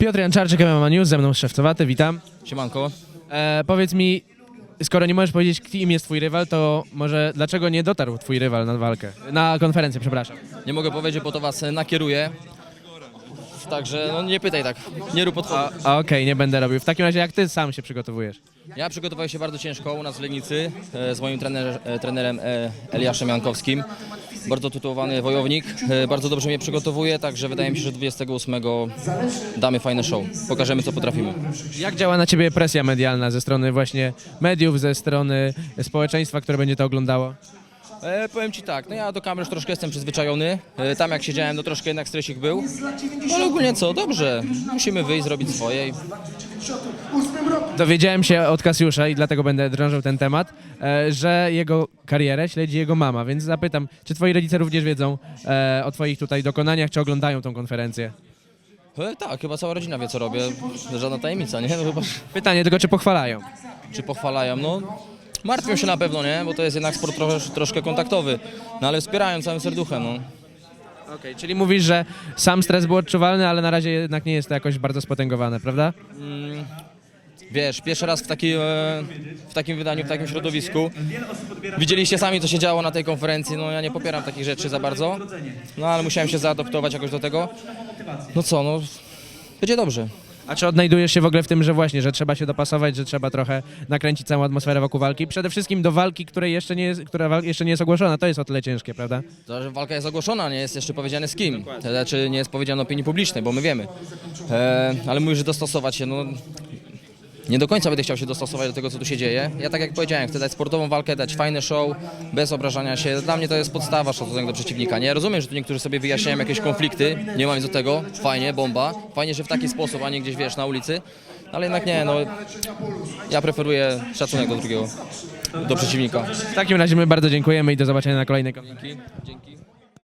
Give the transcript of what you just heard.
Piotr Janczarczyk, MMA News, ze mną Szewcowaty, witam. Siemanko. E, powiedz mi, skoro nie możesz powiedzieć, kim jest twój rywal, to może dlaczego nie dotarł twój rywal na walkę? Na konferencję, przepraszam. Nie mogę powiedzieć, bo to was e, nakieruje. Także no nie pytaj tak, nie rób podchodów. Okej, nie będę robił. W takim razie jak ty sam się przygotowujesz? Ja przygotowałem się bardzo ciężko u nas w Legnicy e, z moim trener, e, trenerem e, Eliaszem Jankowskim. Bardzo tytułowany wojownik, e, bardzo dobrze mnie przygotowuje, także wydaje mi się, że 28 damy fajne show. Pokażemy co potrafimy. Jak działa na ciebie presja medialna ze strony właśnie mediów, ze strony społeczeństwa, które będzie to oglądało? E, powiem Ci tak, no ja do kamer już troszkę jestem przyzwyczajony. E, tam jak siedziałem, to troszkę jednak stresik był. Ale ogólnie co, dobrze. Musimy wyjść, zrobić swoje i Dowiedziałem się od Kasiusza i dlatego będę drążył ten temat, e, że jego karierę śledzi jego mama, więc zapytam, czy twoi rodzice również wiedzą e, o twoich tutaj dokonaniach, czy oglądają tą konferencję? E, tak, chyba cała rodzina wie co robię. Żadna tajemnica, nie? No chyba, Pytanie tylko, czy pochwalają? czy pochwalają, no martwią się na pewno, nie? Bo to jest jednak sport trosz, troszkę kontaktowy. No ale wspierają całym serduchem, no. Okej, czyli mówisz, że sam stres był odczuwalny, ale na razie jednak nie jest to jakoś bardzo spotęgowane, prawda? Wiesz, pierwszy raz w, taki, e, w takim wydaniu, w takim środowisku. Widzieliście sami, co się działo na tej konferencji. No ja nie popieram takich rzeczy za bardzo. No ale musiałem się zaadoptować jakoś do tego. No co, no będzie dobrze. A czy odnajdujesz się w ogóle w tym, że właśnie, że trzeba się dopasować, że trzeba trochę nakręcić całą atmosferę wokół walki? Przede wszystkim do walki, której jeszcze nie jest, która wal- jeszcze nie jest ogłoszona, to jest o tyle ciężkie, prawda? To, że walka jest ogłoszona, nie jest jeszcze powiedziane z kim. To znaczy nie jest powiedziane opinii publicznej, bo my wiemy. E, ale mówisz, że dostosować się, no nie do końca będę chciał się dostosować do tego, co tu się dzieje. Ja tak jak powiedziałem, chcę dać sportową walkę, dać fajny show, bez obrażania się. Dla mnie to jest podstawa szacunek do przeciwnika. Nie rozumiem, że tu niektórzy sobie wyjaśniają jakieś konflikty, nie mam nic do tego, fajnie, bomba. Fajnie, że w taki sposób, a nie gdzieś wiesz na ulicy. Ale jednak nie, no ja preferuję szacunek do drugiego, do przeciwnika. W takim razie my bardzo dziękujemy i do zobaczenia na kolejnej. Dzięki. Dzięki.